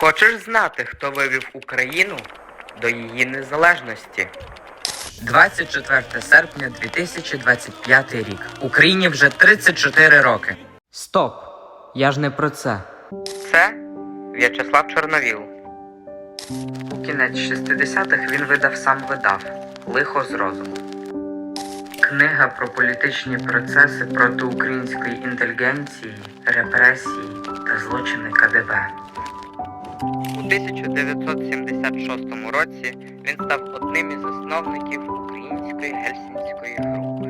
Хочеш знати, хто вивів Україну до її незалежності? 24 серпня 2025 рік. Україні вже 34 роки. Стоп! Я ж не про це. Це В'ячеслав Чорновіл. У кінець 60-х він видав сам видав Лихо з розуму. Книга про політичні процеси проти української інтелігенції, репресії та злочини КДБ. У 1976 році він став одним із засновників української гельсінської групи.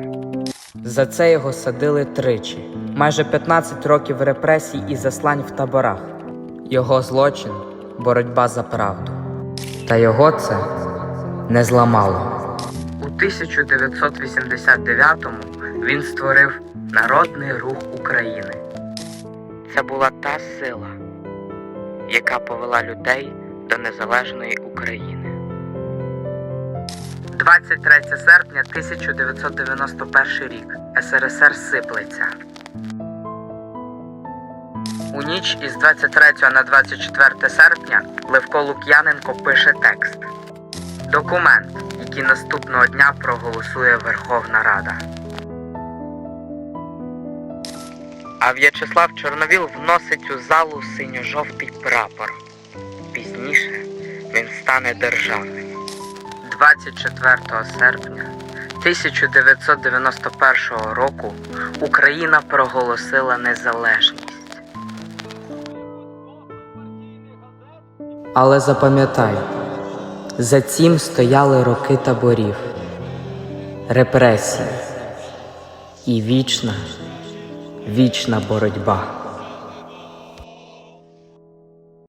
За це його садили тричі. Майже 15 років репресій і заслань в таборах. Його злочин боротьба за правду. Та його це не зламало. У 1989-му він створив Народний рух України. Це була та сила, яка повела людей до незалежної України. 23 серпня 1991 рік. СРСР сиплеться. У ніч із 23 на 24 серпня Левко Лук'яненко пише текст. Документ, який наступного дня проголосує Верховна Рада. А В'ячеслав Чорновіл вносить у залу синьо-жовтий прапор. Пізніше він стане державним. 24 серпня 1991 року Україна проголосила незалежність. Але запам'ятай, за цим стояли роки таборів, репресії і вічна, вічна боротьба.